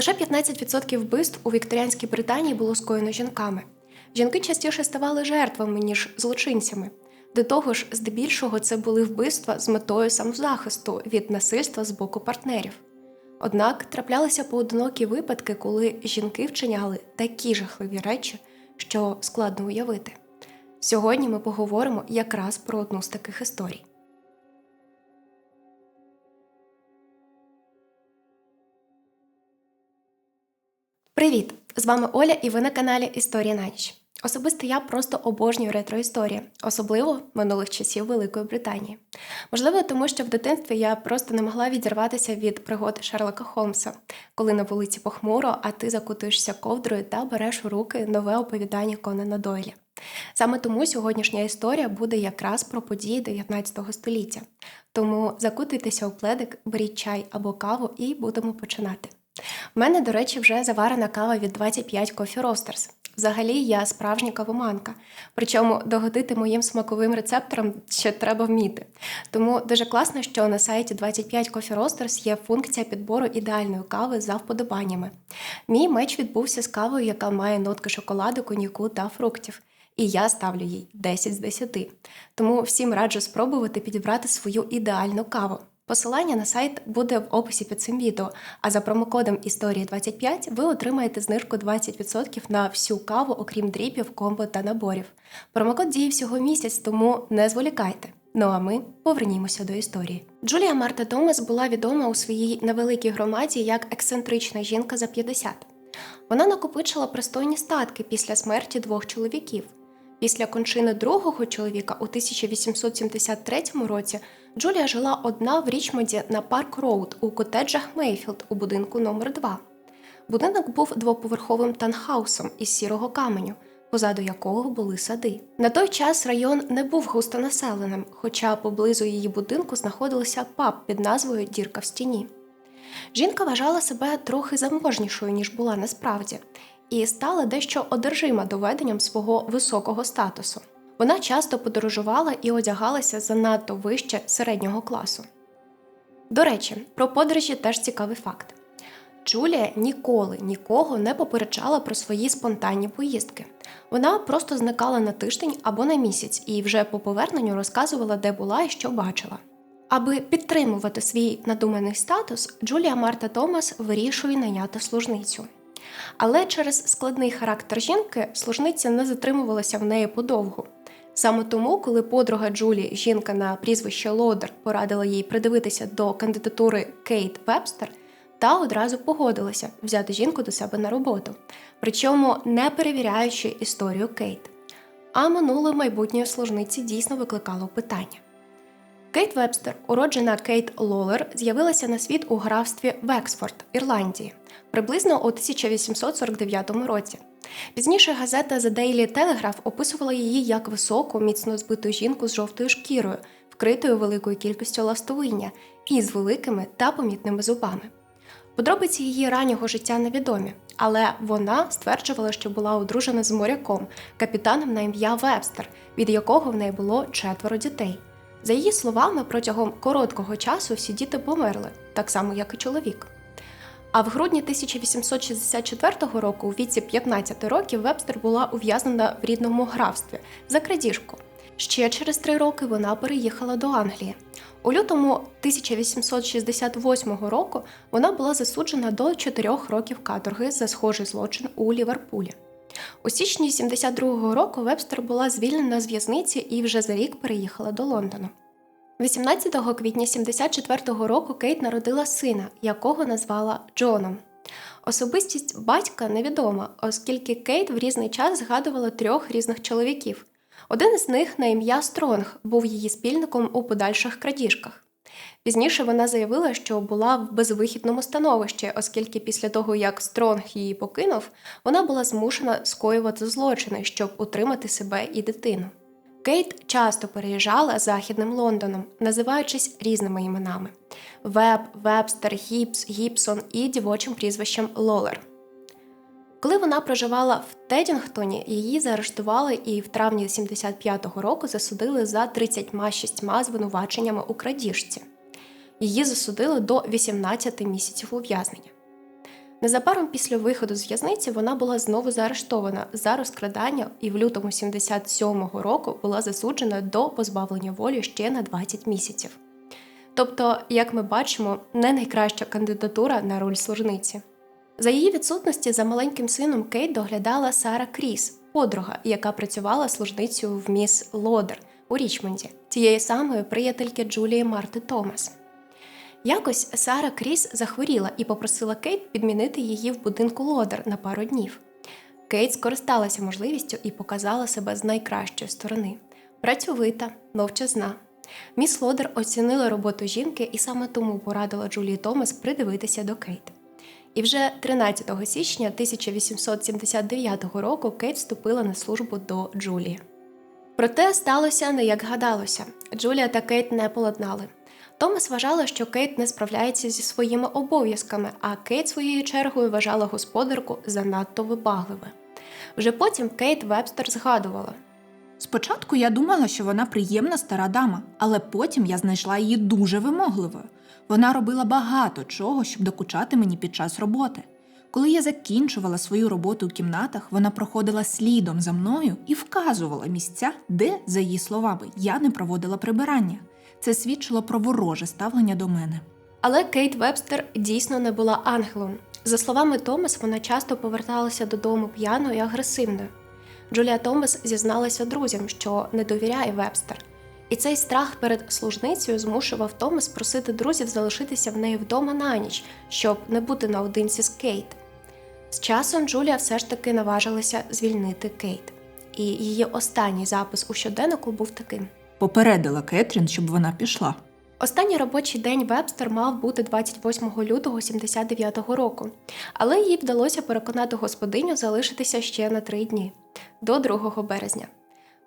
Лише 15% вбивств у вікторіанській Британії було скоєно жінками. Жінки частіше ставали жертвами, ніж злочинцями. До того ж, здебільшого це були вбивства з метою самозахисту від насильства з боку партнерів. Однак траплялися поодинокі випадки, коли жінки вчиняли такі жахливі речі, що складно уявити. Сьогодні ми поговоримо якраз про одну з таких історій. Привіт! З вами Оля, і ви на каналі Історія на ніч. Особисто я просто обожнюю ретроісторії, особливо минулих часів Великої Британії. Можливо, тому що в дитинстві я просто не могла відірватися від пригод Шерлока Холмса, коли на вулиці похмуро, а ти закутуєшся ковдрою та береш у руки нове оповідання Конана Дойлі. Саме тому сьогоднішня історія буде якраз про події 19 століття. Тому закутуйтеся у пледик, беріть чай або каву і будемо починати. У мене, до речі, вже заварена кава від 25 Coffee Roasters. Взагалі, я справжня кавоманка. Причому догодити моїм смаковим рецепторам ще треба вміти. Тому дуже класно, що на сайті 25 Coffee Roasters є функція підбору ідеальної кави за вподобаннями. Мій меч відбувся з кавою, яка має нотки шоколаду, коньяку та фруктів. І я ставлю їй 10 з 10. Тому всім раджу спробувати підібрати свою ідеальну каву. Посилання на сайт буде в описі під цим відео, а за промокодом Історії 25 ви отримаєте знижку 20% на всю каву, окрім дріпів, комбо та наборів. Промокод діє всього місяць, тому не зволікайте. Ну а ми повернімося до історії. Джулія Марта Томас була відома у своїй невеликій громаді як ексцентрична жінка за 50. Вона накопичила пристойні статки після смерті двох чоловіків. Після кончини другого чоловіка у 1873 році Джулія жила одна в Річмонді на Парк Роуд у котеджах Мейфілд у будинку номер 2 Будинок був двоповерховим танхаусом із сірого каменю, позаду якого були сади. На той час район не був густонаселеним, хоча поблизу її будинку знаходилася паб під назвою Дірка в стіні. Жінка вважала себе трохи заможнішою, ніж була насправді, і стала дещо одержима доведенням свого високого статусу. Вона часто подорожувала і одягалася занадто вище середнього класу. До речі, про подорожі теж цікавий факт. Джулія ніколи нікого не попереджала про свої спонтанні поїздки. Вона просто зникала на тиждень або на місяць і вже по поверненню розказувала, де була і що бачила. Аби підтримувати свій надуманий статус, Джулія Марта Томас вирішує найняти служницю. Але через складний характер жінки служниця не затримувалася в неї подовгу. Саме тому, коли подруга Джулі, жінка на прізвище Лодер, порадила їй придивитися до кандидатури Кейт Вебстер, та одразу погодилася взяти жінку до себе на роботу, причому не перевіряючи історію Кейт. А минуле майбутньої служниці дійсно викликало питання. Кейт Вебстер, уроджена Кейт Лолер, з'явилася на світ у графстві Вексфорд, Ірландії, приблизно у 1849 році. Пізніше газета The Daily Telegraph описувала її як високу, міцно збиту жінку з жовтою шкірою, вкритою великою кількістю ластовиння і з великими та помітними зубами. Подробиці її раннього життя невідомі, але вона стверджувала, що була одружена з моряком, капітаном на ім'я Вебстер, від якого в неї було четверо дітей. За її словами, протягом короткого часу всі діти померли, так само як і чоловік. А в грудні 1864 року, у віці 15 років, Вебстер була ув'язнена в рідному графстві за крадіжку. Ще через три роки вона переїхала до Англії. У лютому 1868 року вона була засуджена до 4 років каторги за схожий злочин у Ліверпулі. У січні 72-го року Вебстер була звільнена з в'язниці і вже за рік переїхала до Лондона. 18 квітня 74-го року Кейт народила сина, якого назвала Джоном. Особистість батька невідома, оскільки Кейт в різний час згадувала трьох різних чоловіків. Один із них на ім'я Стронг був її спільником у подальших крадіжках. Пізніше вона заявила, що була в безвихідному становищі, оскільки після того, як Стронг її покинув, вона була змушена скоювати злочини, щоб утримати себе і дитину. Кейт часто переїжджала західним Лондоном, називаючись різними іменами: Веб, Вебстер, Гіпс, Гіпсон і дівочим прізвищем Лолер. Коли вона проживала в Тедінгтоні, її заарештували і в травні 75-го року засудили за 36 звинуваченнями у крадіжці. Її засудили до 18 місяців ув'язнення. Незабаром після виходу з в'язниці вона була знову заарештована за розкрадання і в лютому 77-го року була засуджена до позбавлення волі ще на 20 місяців. Тобто, як ми бачимо, не найкраща кандидатура на роль служниці. За її відсутності за маленьким сином Кейт доглядала Сара Кріс, подруга, яка працювала служницею в міс Лодер у Річмонді, тієї самої приятельки Джулії Марти Томас. Якось Сара Кріс захворіла і попросила Кейт підмінити її в будинку Лодер на пару днів. Кейт скористалася можливістю і показала себе з найкращої сторони працьовита, мовчазна. Міс Лодер оцінила роботу жінки і саме тому порадила Джулії Томас придивитися до Кейт. І вже 13 січня 1879 року Кейт вступила на службу до Джулії. Проте сталося не як гадалося. Джулія та Кейт не поладнали. Томас вважала, що Кейт не справляється зі своїми обов'язками, а Кейт своєю чергою вважала господарку занадто вибагливе. Вже потім Кейт Вебстер згадувала. Спочатку я думала, що вона приємна стара дама, але потім я знайшла її дуже вимогливою. Вона робила багато чого, щоб докучати мені під час роботи. Коли я закінчувала свою роботу у кімнатах, вона проходила слідом за мною і вказувала місця, де, за її словами, я не проводила прибирання. Це свідчило про вороже ставлення до мене. Але Кейт Вебстер дійсно не була ангелом. За словами Томас, вона часто поверталася додому п'яною і агресивною. Джулія Томас зізналася друзям, що не довіряє Вебстер. І цей страх перед служницею змушував Томас просити друзів залишитися в неї вдома на ніч, щоб не бути наодинці з Кейт. З часом Джулія все ж таки наважилася звільнити Кейт. І її останній запис у щоденнику був таким. Попередила Кетрін, щоб вона пішла. Останній робочий день Вебстер мав бути 28 лютого 79-го року, але їй вдалося переконати господиню залишитися ще на три дні до 2 березня.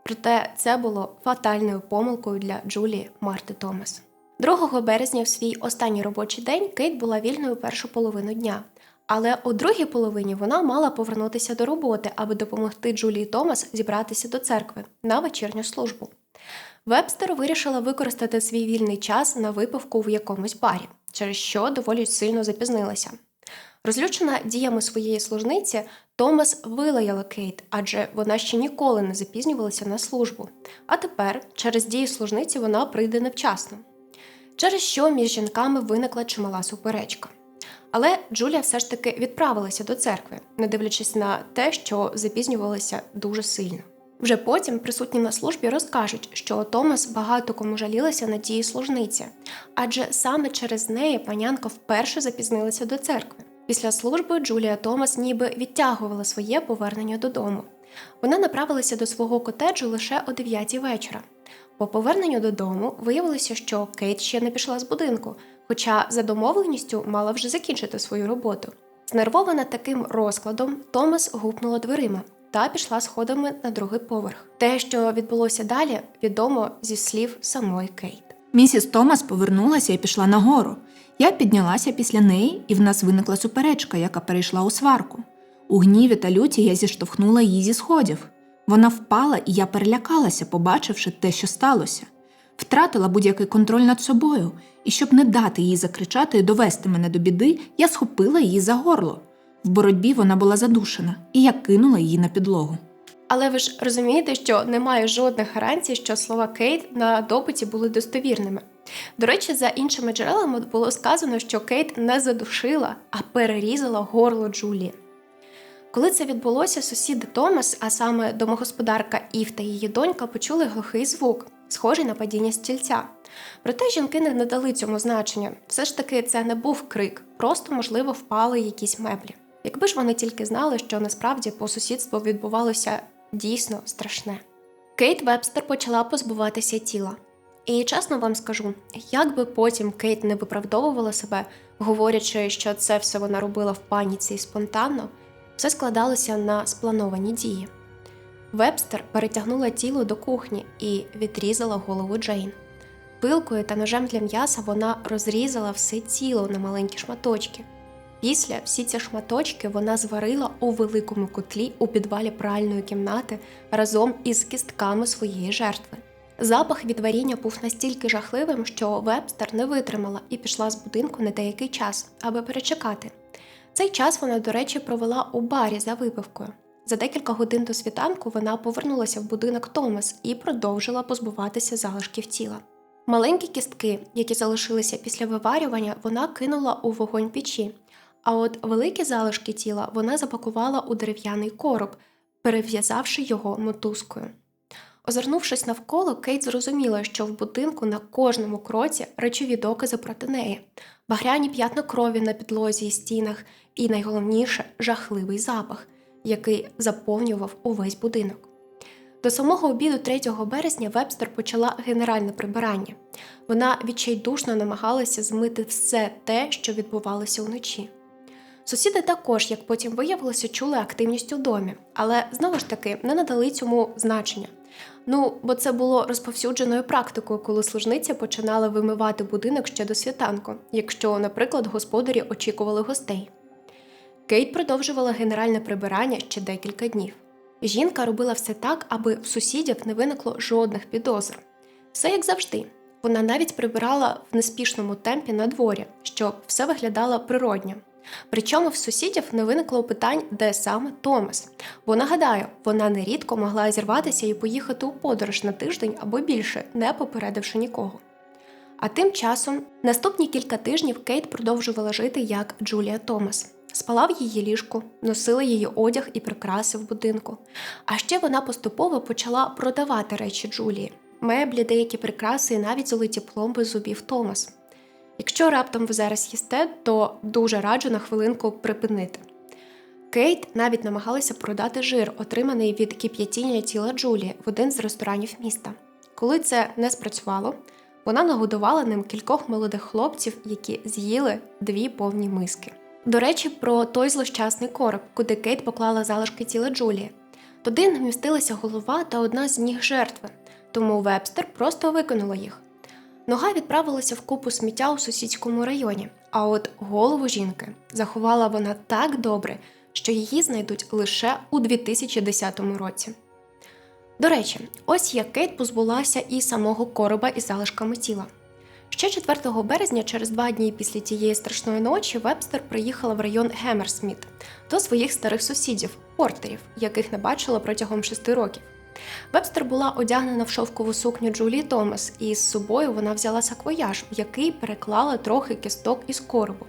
Проте це було фатальною помилкою для Джулії Марти Томас. 2 березня в свій останній робочий день Кейт була вільною першу половину дня. Але у другій половині вона мала повернутися до роботи, аби допомогти Джулії Томас зібратися до церкви на вечірню службу. Вебстер вирішила використати свій вільний час на випивку в якомусь барі, через що доволі сильно запізнилася. Розлючена діями своєї служниці, Томас вилаяла Кейт, адже вона ще ніколи не запізнювалася на службу. А тепер, через дії служниці, вона прийде невчасно. Через що між жінками виникла чимала суперечка. Але Джулія все ж таки відправилася до церкви, не дивлячись на те, що запізнювалася дуже сильно. Вже потім присутні на службі розкажуть, що Томас багато кому жалілася на дії служниці, адже саме через неї панянка вперше запізнилася до церкви. Після служби Джулія Томас ніби відтягувала своє повернення додому. Вона направилася до свого котеджу лише о 9 вечора. По поверненню додому виявилося, що Кейт ще не пішла з будинку, хоча за домовленістю мала вже закінчити свою роботу. Знервована таким розкладом, Томас гупнула дверима та пішла сходами на другий поверх. Те, що відбулося далі, відомо зі слів самої Кейт. Місіс Томас повернулася і пішла нагору. Я піднялася після неї, і в нас виникла суперечка, яка перейшла у сварку. У гніві та люті я зіштовхнула її зі сходів. Вона впала, і я перелякалася, побачивши те, що сталося. Втратила будь-який контроль над собою, і щоб не дати їй закричати і довести мене до біди, я схопила її за горло. В боротьбі вона була задушена, і я кинула її на підлогу. Але ви ж розумієте, що немає жодних гарантій, що слова Кейт на допиті були достовірними. До речі, за іншими джерелами було сказано, що Кейт не задушила, а перерізала горло Джулії. Коли це відбулося, сусіди Томас, а саме домогосподарка Ів та її донька, почули глухий звук, схожий на падіння стільця. Проте жінки не надали цьому значення. Все ж таки, це не був крик, просто, можливо, впали якісь меблі. Якби ж вони тільки знали, що насправді по сусідству відбувалося дійсно страшне. Кейт Вебстер почала позбуватися тіла. І чесно вам скажу, як би потім Кейт не виправдовувала себе, говорячи, що це все вона робила в паніці і спонтанно, все складалося на сплановані дії. Вебстер перетягнула тіло до кухні і відрізала голову Джейн. Пилкою та ножем для м'яса вона розрізала все тіло на маленькі шматочки. Після всі ці шматочки вона зварила у великому котлі у підвалі пральної кімнати разом із кістками своєї жертви. Запах від варіння був настільки жахливим, що Вебстер не витримала і пішла з будинку на деякий час, аби перечекати. Цей час вона, до речі, провела у барі за випивкою. За декілька годин до світанку вона повернулася в будинок Томас і продовжила позбуватися залишків тіла. Маленькі кістки, які залишилися після виварювання, вона кинула у вогонь печі, а от великі залишки тіла вона запакувала у дерев'яний короб, перев'язавши його мотузкою. Озирнувшись навколо, Кейт зрозуміла, що в будинку на кожному кроці речові докази проти неї, багряні п'ятна крові на підлозі і стінах, і найголовніше жахливий запах, який заповнював увесь будинок. До самого обіду 3 березня Вебстер почала генеральне прибирання. Вона відчайдушно намагалася змити все те, що відбувалося вночі. Сусіди також, як потім виявилося, чули активність у домі, але знову ж таки не надали цьому значення. Ну, бо це було розповсюдженою практикою, коли служниця починала вимивати будинок ще до світанку, якщо, наприклад, господарі очікували гостей. Кейт продовжувала генеральне прибирання ще декілька днів. Жінка робила все так, аби в сусідів не виникло жодних підозр. Все як завжди. Вона навіть прибирала в неспішному темпі на дворі, щоб все виглядало природньо. Причому в сусідів не виникло питань, де саме Томас. Бо нагадаю, вона нерідко могла зірватися і поїхати у подорож на тиждень або більше, не попередивши нікого. А тим часом наступні кілька тижнів Кейт продовжувала жити як Джулія Томас. Спала в її ліжку, носила її одяг і прикраси в будинку. А ще вона поступово почала продавати речі Джулії: меблі, деякі прикраси і навіть золоті пломби зубів Томас. Якщо раптом ви зараз їсте, то дуже раджу на хвилинку припинити. Кейт навіть намагалася продати жир, отриманий від кип'ятіння тіла Джулії в один з ресторанів міста. Коли це не спрацювало, вона нагодувала ним кількох молодих хлопців, які з'їли дві повні миски. До речі, про той злощасний короб, куди Кейт поклала залишки тіла Джулії. Туди не вмістилася голова та одна з ніг жертви, тому Вебстер просто викинула їх. Нога відправилася в купу сміття у сусідському районі, а от голову жінки заховала вона так добре, що її знайдуть лише у 2010 році. До речі, ось як Кейт позбулася і самого короба із залишками тіла. Ще 4 березня, через два дні після тієї страшної ночі, Вебстер приїхала в район Гемерсміт до своїх старих сусідів, портерів, яких не бачила протягом шести років. Вебстер була одягнена в шовкову сукню Джулії Томас, і з собою вона взяла саквояж, в який переклала трохи кісток із коробу.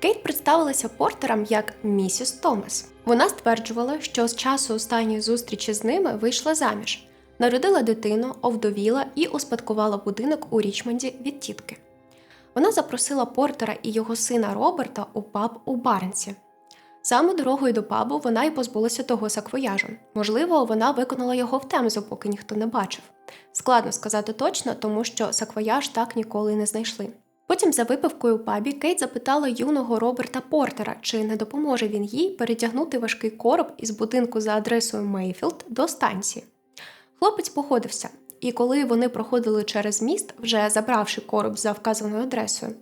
Кейт представилася портерам як місіс Томас. Вона стверджувала, що з часу останньої зустрічі з ними вийшла заміж, народила дитину, овдовіла і успадкувала будинок у Річмонді від тітки. Вона запросила Портера і його сина Роберта у паб у Барнсі. Саме дорогою до пабу вона й позбулася того саквояжу. Можливо, вона виконала його в темзу, поки ніхто не бачив. Складно сказати точно, тому що саквояж так ніколи не знайшли. Потім за випивкою у пабі Кейт запитала юного Роберта Портера, чи не допоможе він їй перетягнути важкий короб із будинку за адресою Мейфілд до станції. Хлопець погодився, і коли вони проходили через міст, вже забравши короб за вказаною адресою,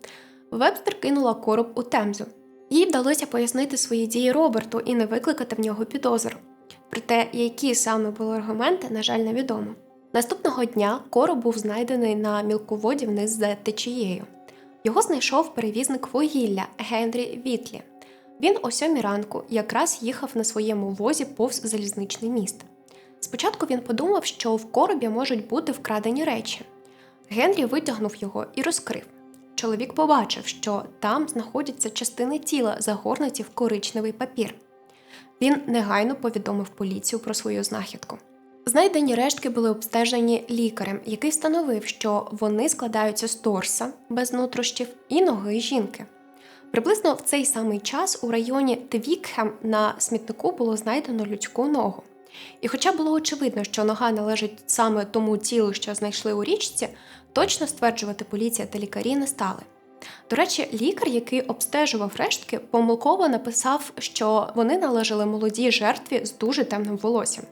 Вебстер кинула короб у темзу. Їй вдалося пояснити свої дії Роберту і не викликати в нього підозру. Проте, які саме були аргументи, на жаль, невідомо. Наступного дня короб був знайдений на мілководі вниз за течією. Його знайшов перевізник вугілля Генрі Вітлі. Він о сьомій ранку якраз їхав на своєму возі повз залізничний міст. Спочатку він подумав, що в коробі можуть бути вкрадені речі. Генрі витягнув його і розкрив. Чоловік побачив, що там знаходяться частини тіла, загорнуті в коричневий папір. Він негайно повідомив поліцію про свою знахідку. Знайдені рештки були обстежені лікарем, який встановив, що вони складаються з торса без нутрощів і ноги жінки. Приблизно в цей самий час у районі Твікхем на смітнику було знайдено людську ногу. І хоча було очевидно, що нога належить саме тому тілу, що знайшли у річці, точно стверджувати поліція та лікарі не стали. До речі, лікар, який обстежував рештки, помилково написав, що вони належали молодій жертві з дуже темним волоссям.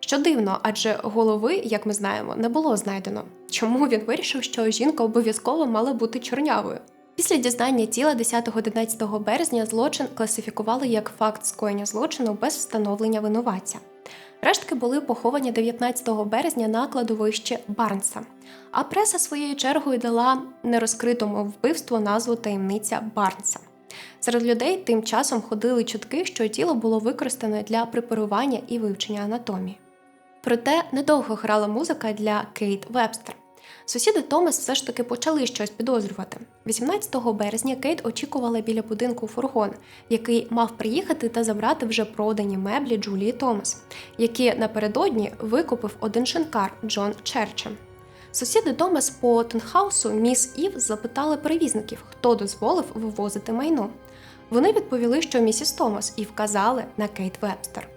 Що дивно, адже голови, як ми знаємо, не було знайдено. Чому він вирішив, що жінка обов'язково мала бути чорнявою? Після дізнання тіла 10-11 березня злочин класифікували як факт скоєння злочину без встановлення винуватця. Рештки були поховані 19 березня на кладовищі Барнса, а преса своєю чергою дала нерозкритому вбивству назву таємниця Барнса. Серед людей тим часом ходили чутки, що тіло було використане для препарування і вивчення анатомії. Проте недовго грала музика для Кейт Вебстер. Сусіди Томас все ж таки почали щось підозрювати. 18 березня Кейт очікувала біля будинку фургон, який мав приїхати та забрати вже продані меблі Джулії Томас, які напередодні викупив один шинкар Джон Черчем. Сусіди Томас по Тенхаусу міс Ів запитали перевізників, хто дозволив вивозити майно. Вони відповіли, що місіс Томас, і вказали на Кейт Вебстер.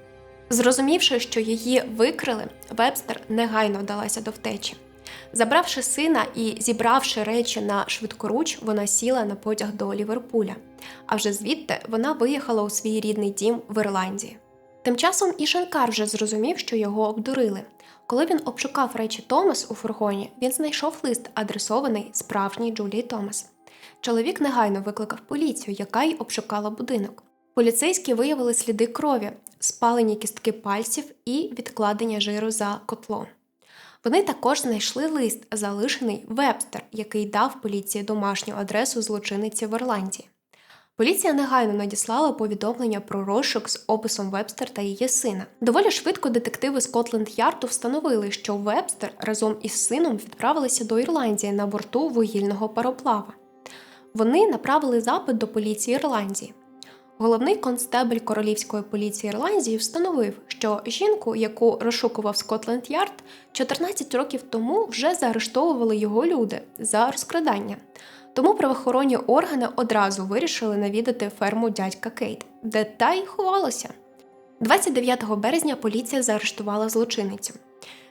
Зрозумівши, що її викрили, Вебстер негайно вдалася до втечі. Забравши сина і зібравши речі на швидкоруч, вона сіла на потяг до Ліверпуля. А вже звідти вона виїхала у свій рідний дім в Ірландії. Тим часом і Шанкар вже зрозумів, що його обдурили. Коли він обшукав речі Томас у фургоні, він знайшов лист, адресований справжній Джулії Томас. Чоловік негайно викликав поліцію, яка й обшукала будинок. Поліцейські виявили сліди крові, спалені кістки пальців і відкладення жиру за котлом. Вони також знайшли лист, залишений Вебстер, який дав поліції домашню адресу злочинниці в Ірландії. Поліція негайно надіслала повідомлення про розшук з описом Вебстер та її сина. Доволі швидко детективи Скотленд Ярду встановили, що Вебстер разом із сином відправилися до Ірландії на борту вугільного пароплава. Вони направили запит до поліції Ірландії. Головний констебль королівської поліції Ірландії встановив, що жінку, яку розшукував Скотленд Ярд, 14 років тому вже заарештовували його люди за розкрадання. Тому правоохоронні органи одразу вирішили навідати ферму дядька Кейт, де та й ховалася. 29 березня поліція заарештувала злочинницю.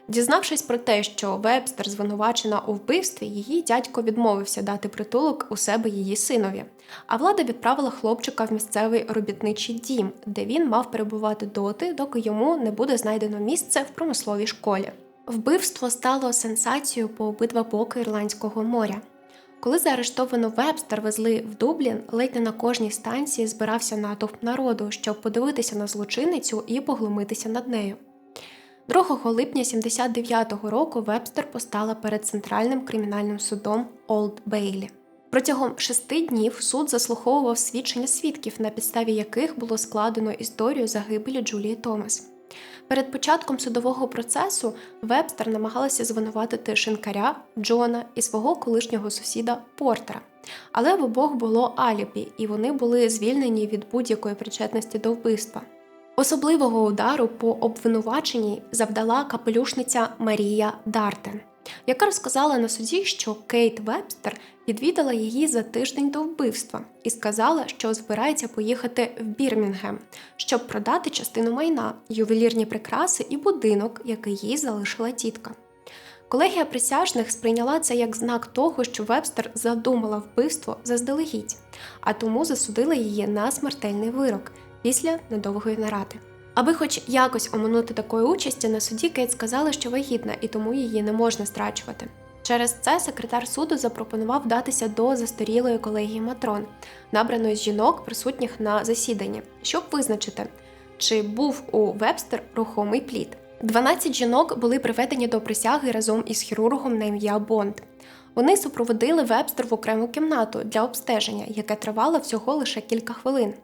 Дізнавшись про те, що Вебстер звинувачена у вбивстві, її дядько відмовився дати притулок у себе її синові, а влада відправила хлопчика в місцевий робітничий дім, де він мав перебувати доти, доки йому не буде знайдено місце в промисловій школі. Вбивство стало сенсацією по обидва боки Ірландського моря. Коли заарештовану Вебстер везли в Дублін, ледь не на кожній станції збирався натовп народу, щоб подивитися на злочинницю і поглумитися над нею. 2 липня 79-го року Вебстер постала перед центральним кримінальним судом Олд Бейлі. Протягом шести днів суд заслуховував свідчення свідків, на підставі яких було складено історію загибелі Джулії Томас. Перед початком судового процесу Вебстер намагалася звинуватити шинкаря Джона і свого колишнього сусіда Портера. Але в обох було алібі, і вони були звільнені від будь-якої причетності до вбивства. Особливого удару по обвинуваченні завдала капелюшниця Марія Дартен, яка розказала на суді, що Кейт Вебстер відвідала її за тиждень до вбивства і сказала, що збирається поїхати в Бірмінгем, щоб продати частину майна, ювелірні прикраси і будинок, який їй залишила тітка. Колегія присяжних сприйняла це як знак того, що Вебстер задумала вбивство заздалегідь, а тому засудила її на смертельний вирок після недовгої наради. Аби хоч якось оминути такої участі, на суді Кейт сказала, що вагітна і тому її не можна страчувати. Через це секретар суду запропонував вдатися до застарілої колегії Матрон, набраної з жінок, присутніх на засіданні, щоб визначити, чи був у Вебстер рухомий плід. 12 жінок були приведені до присяги разом із хірургом на ім'я Бонд. Вони супроводили Вебстер в окрему кімнату для обстеження, яке тривало всього лише кілька хвилин.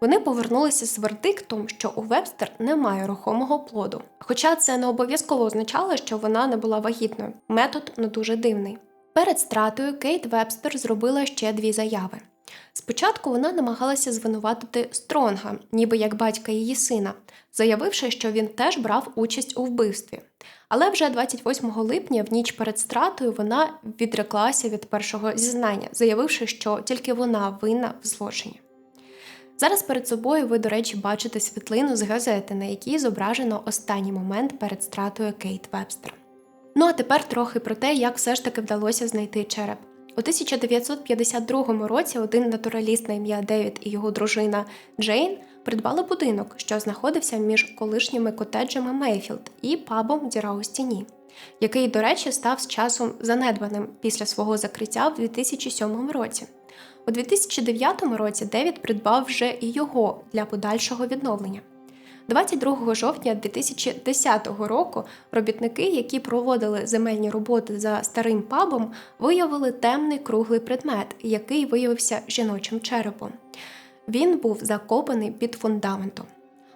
Вони повернулися з вердиктом, що у Вебстер немає рухомого плоду. Хоча це не обов'язково означало, що вона не була вагітною. Метод не дуже дивний. Перед стратою Кейт Вебстер зробила ще дві заяви. Спочатку вона намагалася звинуватити Стронга, ніби як батька її сина, заявивши, що він теж брав участь у вбивстві. Але вже 28 липня, в ніч перед стратою, вона відреклася від першого зізнання, заявивши, що тільки вона винна в злочині. Зараз перед собою ви, до речі, бачите світлину з газети, на якій зображено останній момент перед стратою Кейт Вебстер. Ну а тепер трохи про те, як все ж таки вдалося знайти череп. У 1952 році один натураліст на ім'я Девід і його дружина Джейн придбали будинок, що знаходився між колишніми котеджами Мейфілд і пабом Діра у стіні, який, до речі, став з часом занедбаним після свого закриття в 2007 році. У 2009 році Девід придбав вже і його для подальшого відновлення. 22 жовтня 2010 року робітники, які проводили земельні роботи за старим пабом, виявили темний круглий предмет, який виявився жіночим черепом. Він був закопаний під фундаментом.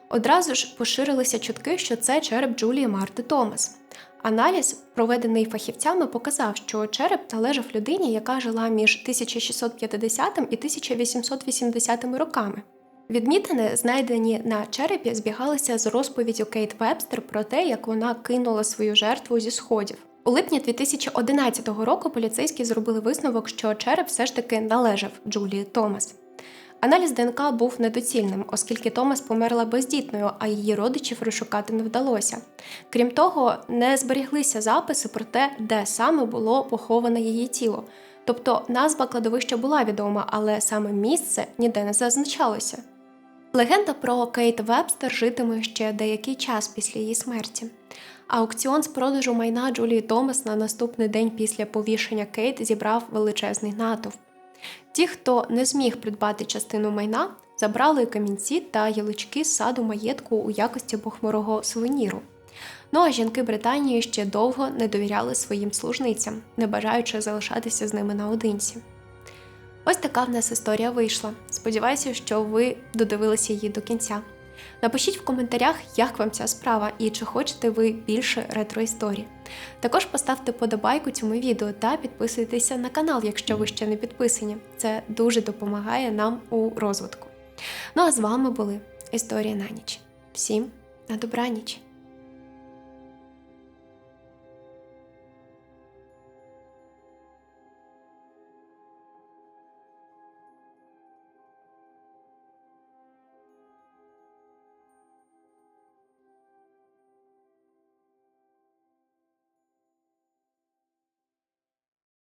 Одразу ж поширилися чутки, що це череп Джулії Марти Томас. Аналіз, проведений фахівцями, показав, що череп належав людині, яка жила між 1650 і 1880 роками. Відмітини, знайдені на черепі, збігалися з розповіддю Кейт Вебстер про те, як вона кинула свою жертву зі сходів. У липні 2011 року поліцейські зробили висновок, що череп все ж таки належав Джулії Томас. Аналіз ДНК був недоцільним, оскільки Томас померла бездітною, а її родичів розшукати не вдалося. Крім того, не зберіглися записи про те, де саме було поховане її тіло. Тобто назва кладовища була відома, але саме місце ніде не зазначалося. Легенда про Кейт Вебстер житиме ще деякий час після її смерті. Аукціон з продажу майна Джулії Томас на наступний день після повішення Кейт зібрав величезний натовп. Ті, хто не зміг придбати частину майна, забрали камінці та ялички з саду маєтку у якості похмурого сувеніру. Ну а жінки Британії ще довго не довіряли своїм служницям, не бажаючи залишатися з ними наодинці. Ось така в нас історія вийшла. Сподіваюся, що ви додивилися її до кінця. Напишіть в коментарях, як вам ця справа і чи хочете ви більше ретро-історій. Також поставте подобайку цьому відео та підписуйтеся на канал, якщо ви ще не підписані. Це дуже допомагає нам у розвитку. Ну а з вами були Історія на ніч. Всім на добраніч!